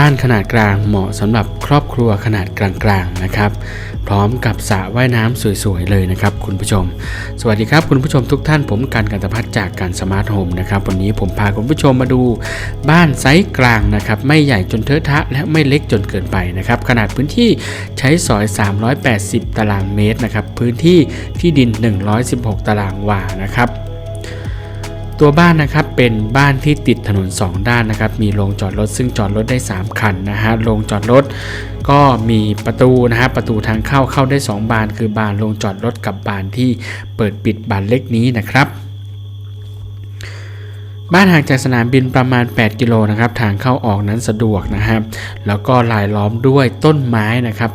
้านขนาดกลางเหมาะสำหรับครอบครัวขนาดกลางๆนะครับ พร้อมกับสระว่ายน้ำสวยๆเลยนะครับคุณผู้ชม สวัสดีครับคุณผู้ชมทุกท่านผมกันกันตพัฒจากการสมาร์ทโฮมนะครับวันนี้ผมพาคุณผู้ชมมาดูบ้านไซส์กลางนะครับไม่ใหญ่จนเทอะทะ และไม่เล็กจนเกินไปนะครับขนาดพื้นที่ใช้สอย 380 ตารางเมตรนะครับพื้นที่ที่ดิน 116 ตารางวานะครับ ตัวบ้านนะครับเป็นบ้านที่ติดถนน 2 ด้านนะครับ มีโรงจอดรถซึ่งจอดรถได้ 3 คันนะฮะโรงจอดรถก็มีประตูนะฮะประตูทางเข้าเข้าได้ 2 บาน คือบานโรงจอดรถกับบานที่เปิดปิดบานเล็กนี้นะครับบ้านห่างจากสนามบินประมาณ 8 กิโลนะครับ ทางเข้าออกนั้นสะดวกนะครับ แล้วก็ลายล้อมด้วยต้นไม้นะครับ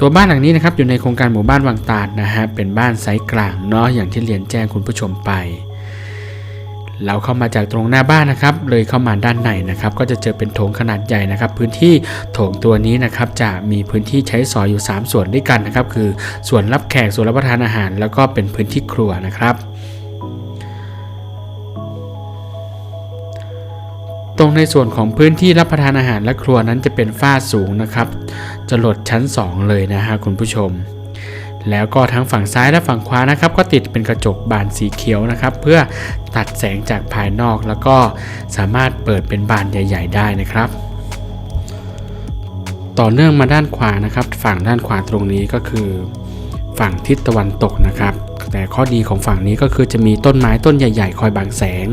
ตัวบ้านหลังนี้นะครับอยู่ในโครงการหมู่บ้านวังตาดนะฮะเป็นบ้านไซส์กลางเนาะอย่างที่เรียนแจ้งคุณผู้ชมไป เราเข้ามาจากตรงหน้าบ้านนะครับ เลยเข้ามาด้านในนะครับ ก็จะเจอเป็นโถงขนาดใหญ่นะครับ พื้นที่โถงตัวนี้นะครับจะมีพื้นที่ใช้สอยอยู่ 3 ส่วนด้วยกันนะครับ คือส่วนรับแขกส่วนรับประทานอาหาร แล้วก็เป็นพื้นที่ครัวนะครับ ตรงในส่วนของพื้นที่รับประทานอาหารและครัวนั้นจะเป็นฝ้าสูงนะครับ จะหลดชั้น 2 เลยนะฮะคุณผู้ชม แล้วก็ทั้งฝั่งซ้ายและฝั่งขวานะครับ ก็ติดเป็นกระจกบานสีเขียวนะครับ เพื่อตัดแสงจากภายนอกแล้วก็สามารถเปิดเป็นบานใหญ่ ๆ ได้นะครับ ต่อเนื่องมาด้านขวานะครับ ฝั่งด้านขวาตรงนี้ก็คือ ฝั่งทิศตะวันตกนะครับ แต่ข้อดีของฝั่งนี้ก็คือจะมีต้นไม้ต้นใหญ่ ๆ คอยบังแสง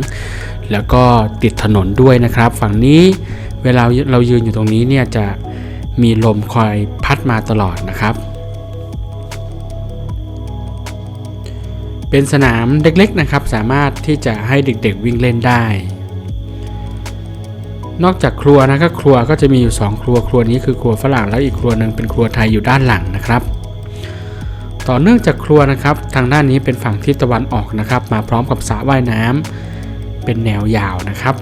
แล้วก็ติดถนนด้วยนะครับ ฝั่งนี้เวลาเรายืนอยู่ตรงนี้เนี่ยจะมีลมคอยพัดมาตลอดนะครับ เป็นสนามเล็กๆนะครับ สามารถที่จะให้เด็กๆวิ่งเล่นได้ นอกจากครัวนะครับครัวก็จะมีอยู่ 2 ครัวครัวนี้คือครัวฝรั่งแล้วอีกครัวหนึ่งเป็นครัวไทยอยู่ด้านหลังนะครับ ต่อเนื่องจากครัวนะครับ ทางด้านนี้เป็นฝั่งทิศตะวันออกนะครับ มาพร้อมกับสระว่ายน้ำ เป็นแนวยาวนะครับ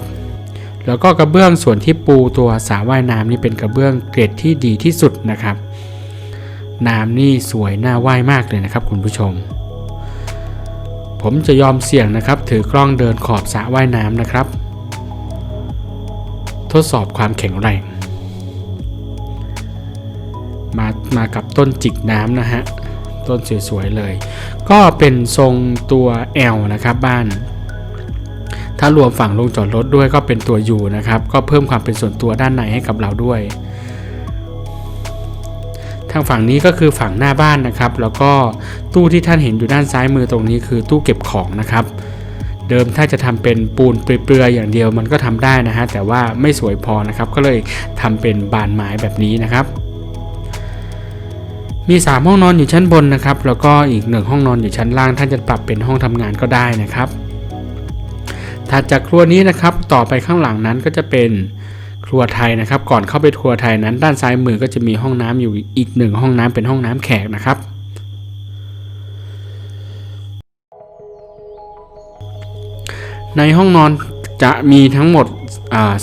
แล้วก็กระเบื้องส่วนที่ปูตัวสระว่ายน้ำนี่เป็นกระเบื้องเกรดที่ดีที่สุดนะครับ น้ำนี่สวยน่าว่ายมากเลยนะครับ คุณผู้ชม ผมจะยอมเสี่ยงนะครับ ถือกล้องเดินขอบสระว่ายน้ำนะครับ ทดสอบความแข็งแรง มามากับต้นจิกน้ำนะฮะต้นสวยๆเลย ก็เป็นทรงตัว L นะครับบ้าน ถ้ารวมฝั่งลงจอดรถด้วยก็เป็นตัว U นะครับ ก็เพิ่มความเป็นส่วนตัวด้านในให้กับเราด้วย ทางฝั่งนี้ก็คือฝั่งหน้าบ้านนะครับ แล้วก็ตู้ที่ท่านเห็นอยู่ด้านซ้ายมือตรงนี้คือตู้เก็บของนะครับเดิมถ้าจะทำเป็นปูนเปลือยๆอย่างเดียวมันก็ทำได้นะฮะแต่ว่าไม่สวยพอนะครับ ก็เลยทำเป็นบานไม้แบบนี้นะครับ มี 3 ห้องนอนอยู่ชั้นบนนะครับ แล้วก็อีกหนึ่งห้องนอนอยู่ชั้นล่างท่านจะปรับเป็นห้องทำงานก็ได้นะครับ ถัดจากครัวนี้นะครับ ต่อไปข้างหลังนั้นก็จะเป็นครัวไทยนะครับ ก่อนเข้าไปครัวไทยนั้น ด้านซ้ายมือก็จะมีห้องน้ำอยู่อีกหนึ่งห้องน้ำเป็นห้องน้ำแขกนะครับ ในห้องนอนจะมีทั้งหมด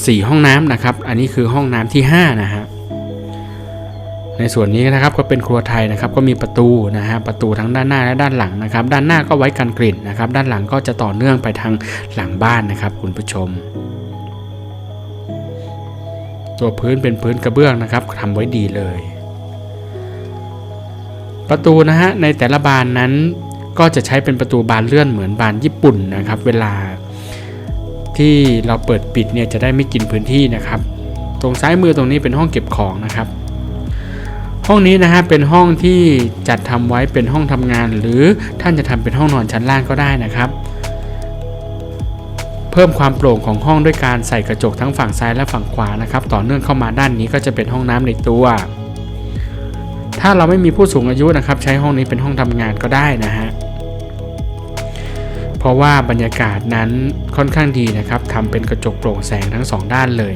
สี่ห้องน้ำนะครับ อันนี้คือห้องน้ำที่5นะฮะ ในส่วนนี้นะครับก็เป็นครัวไทยนะครับก็มีประตูนะฮะประตูทั้งด้านหน้าและด้านหลังนะครับ ด้านหน้าก็ไว้กันกลิ่นนะครับ ด้านหลังก็จะต่อเนื่องไปทางหลังบ้านนะครับ คุณผู้ชม ตัวพื้นเป็นพื้นกระเบื้องนะครับทำไว้ดีเลย ประตูนะฮะในแต่ละบานนั้นก็จะใช้เป็นประตูบานเลื่อนเหมือนบานญี่ปุ่นนะครับ เวลาที่เราเปิดปิดเนี่ยจะได้ไม่กินพื้นที่นะครับ ตรงซ้ายมือตรงนี้เป็นห้องเก็บของนะครับ ห้องนี้นะฮะเป็นห้องที่จัดทำไว้เป็นห้องทำงาน หรือท่านจะทำเป็นห้องนอนชั้นล่างก็ได้นะครับ เพิ่มความโปร่งของห้องด้วยการใส่กระจกทั้งฝั่งซ้ายและฝั่งขวานะครับ ต่อเนื่องเข้ามาด้านนี้ก็จะเป็นห้องน้ำในตัว ถ้าเราไม่มีผู้สูงอายุนะครับ ใช้ห้องนี้เป็นห้องทำงานก็ได้นะฮะเพราะว่าบรรยากาศนั้นค่อนข้างดีนะครับทำเป็นกระจกโปร่งแสงทั้งสองด้านเลย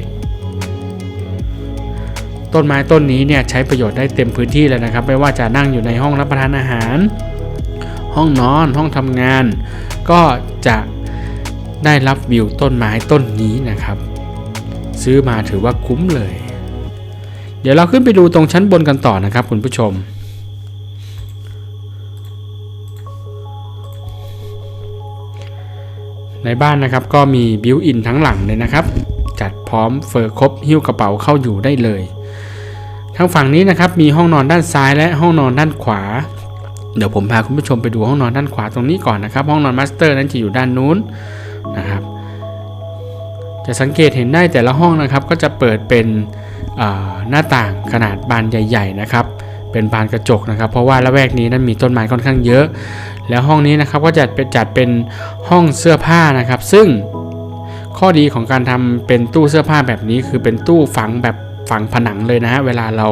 ต้นไม้ต้นนี้เนี่ยใช้ประโยชน์ได้เต็มพื้นที่เลยนะครับ ไม่ว่าจะนั่งอยู่ในห้องรับประทานอาหาร ห้องนอนห้องทำงาน ก็จะได้รับวิวต้นไม้ต้นนี้นะครับ ซื้อมาถือว่าคุ้มเลย เดี๋ยวเราขึ้นไปดูตรงชั้นบนกันต่อนะครับคุณผู้ชมในบ้านนะครับก็มีบิวอินทั้งหลังเลยนะครับ จัดพร้อมเฟอร์ครบหิ้วกระเป๋าเข้าอยู่ได้เลย ทางฝั่งนี้นะครับมีห้องนอนด้านซ้ายและห้องนอนด้านขวา เดี๋ยวผมพาคุณผู้ชมไปดูห้องนอนด้านขวาตรงนี้ก่อนนะครับ ห้องนอนมาสเตอร์นั้นจะอยู่ด้านนู้นนะครับ จะสังเกตเห็นได้แต่ละห้องนะครับ ก็จะเปิดเป็นหน้าต่างขนาดบานใหญ่ ๆ นะครับ เป็นบานกระจกนะครับ เพราะว่าละแวกนี้นั้นมีต้นไม้ค่อนข้างเยอะ แล้วห้องนี้นะครับก็จะเป็นจัดเป็นห้องเสื้อผ้านะครับ ซึ่งข้อดีของการทำเป็นตู้เสื้อผ้าแบบนี้คือเป็นตู้ฝังแบบ ฝังผนังเลยนะฮะเวลาเรา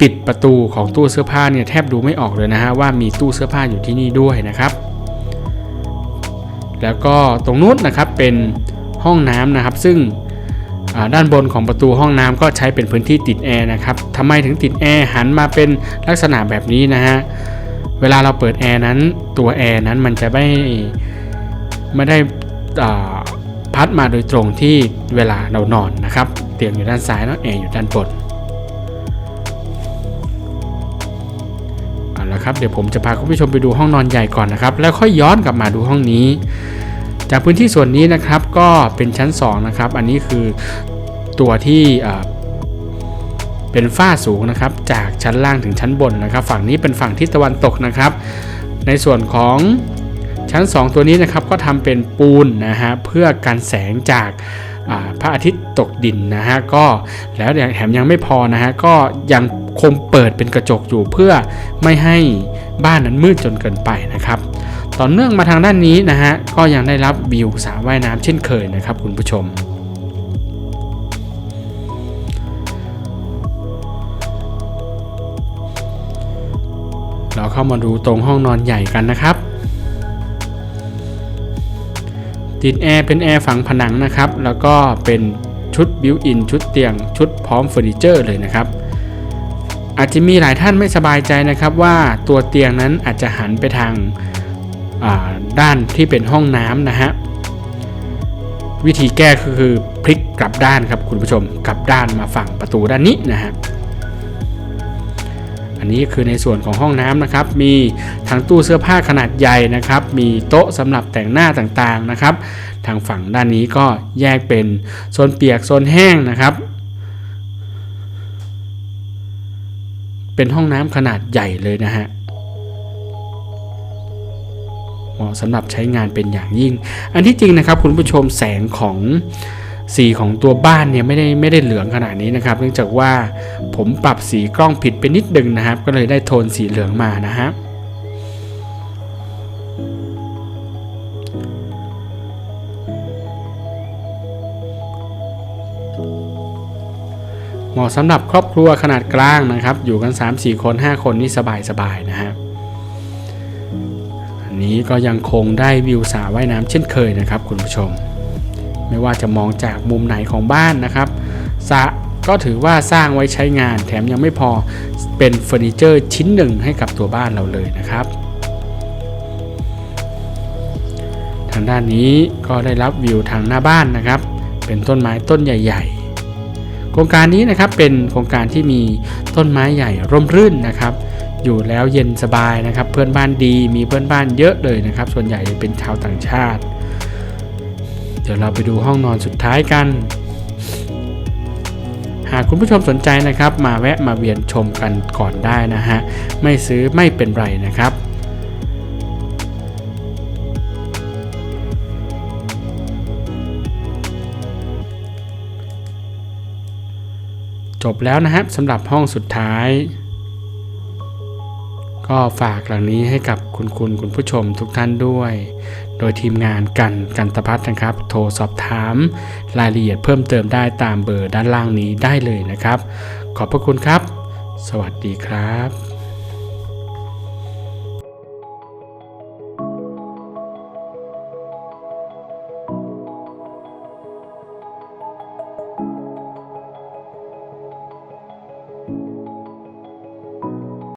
ปิดประตูของตู้เสื้อผ้าเนี่ยแทบดูไม่ออกเลยนะฮะว่ามีตู้เสื้อผ้าอยู่ที่นี่ด้วยนะครับ แล้วก็ตรงนู้นนะครับเป็นห้องน้ำนะครับ ซึ่งด้านบนของประตูห้องน้ำก็ใช้เป็นพื้นที่ติดแอร์นะครับทำไมถึงติดแอร์หันมาเป็นลักษณะแบบนี้นะฮะ เวลาเราเปิดแอร์นั้นตัวแอร์นั้นมันจะไม่ไม่ได้พัดมาโดยตรงที่เวลาเรานอนนะครับ เตียงอยู่ด้านซ้ายแล้วแอร์อยู่ด้านบนเอาละครับเดี๋ยวผมจะพาคุณผู้ชมไปดูห้องนอนใหญ่ก่อนนะครับ แล้วค่อยย้อนกลับมาดูห้องนี้ จากพื้นที่ส่วนนี้นะครับก็เป็นชั้น 2 นะครับ อันนี้คือตัวที่เป็นฝ้าสูงนะครับ จากชั้นล่างถึงชั้นบนนะครับ ฝั่งนี้เป็นฝั่งทิศตะวันตกนะครับ ในส่วนของชั้น 2 ตัวนี้นะครับก็ทำเป็นปูนนะฮะเพื่อกันแสงจาก พระอาทิตย์ตกดินนะฮะก็แล้วแถมยังไม่พอนะฮะก็ยังคงเปิดเป็นกระจกอยู่เพื่อไม่ให้บ้านนั้นมืดจนเกินไปนะครับ ต่อเนื่องมาทางด้านนี้นะฮะก็ยังได้รับวิวสระว่ายน้ำเช่นเคยนะครับคุณผู้ชมเราเข้ามาดูตรงห้องนอนใหญ่กันนะครับ ติดแอร์เป็นแอร์ฝังผนังนะครับ แล้วก็เป็นชุดบิวอินชุดเตียง ชุดพร้อมเฟอร์นิเจอร์เลยนะครับ อาจจะมีหลายท่านไม่สบายใจนะครับว่าตัวเตียงนั้นอาจจะหันไปทางาด้านที่เป็นห้องน้ำนะฮะวิธีแก้ก็คือพลิกกลับด้านครับคุณผู้ชมกลับด้านมาฝั่งประตูด้านนี้นะฮะ อันนี้คือในส่วนของห้องน้ำนะครับ มีทั้งตู้เสื้อผ้าขนาดใหญ่นะครับ มีโต๊ะสำหรับแต่งหน้าต่างๆนะครับ ทางฝั่งด้านนี้ก็แยกเป็นโซนเปียกโซนแห้งนะครับ เป็นห้องน้ำขนาดใหญ่เลยนะฮะเหมาะสำหรับใช้งานเป็นอย่างยิ่ง อันที่จริงนะครับคุณผู้ชมแสงของ สีของตัวบ้านเนี่ยไม่ได้ไม่ได้เหลืองขนาดนี้นะครับ เนื่องจากว่าผมปรับสีกล้องผิดไปนิดนึงนะครับ ก็เลยได้โทนสีเหลืองมานะฮะเหมาะสำหรับครอบครัวขนาดกลางนะครับ อยู่กัน 3-4 คน 5 คนนี่สบายๆนะฮะอันนี้ก็ยังคงได้วิวสระว่ายน้ำเช่นเคยนะครับคุณผู้ชม ไม่ว่าจะมองจากมุมไหนของบ้านนะครับสระก็ถือว่าสร้างไว้ใช้งานแถมยังไม่พอเป็นเฟอร์นิเจอร์ชิ้นหนึ่งให้กับตัวบ้านเราเลยนะครับ ทางด้านนี้ก็ได้รับวิวทางหน้าบ้านนะครับ เป็นต้นไม้ต้นใหญ่ ๆ โครงการนี้นะครับเป็นโครงการที่มีต้นไม้ใหญ่ร่มรื่นนะครับ อยู่แล้วเย็นสบายนะครับ เพื่อนบ้านดีมีเพื่อนบ้านเยอะเลยนะครับ ส่วนใหญ่เป็นชาวต่างชาติ ดี๋ยวเราไปดูห้องนอนสุดท้ายกัน หากคุณผู้ชมสนใจนะครับ มาแวะมาเวียนชมกันก่อนได้นะฮะ ไม่ซื้อไม่เป็นไรนะครับจบแล้วนะครับสำหรับห้องสุดท้าย ก็ฝากหลังนี้ให้กับคุณคุณคุณผู้ชมทุกท่านด้วย โดยทีมงานกันกันตพัฒน์นะครับ โทรสอบถามรายละเอียดเพิ่มเติมได้ตามเบอร์ด้านล่างนี้ได้เลยนะครับ ขอบพระคุณครับ สวัสดีครับ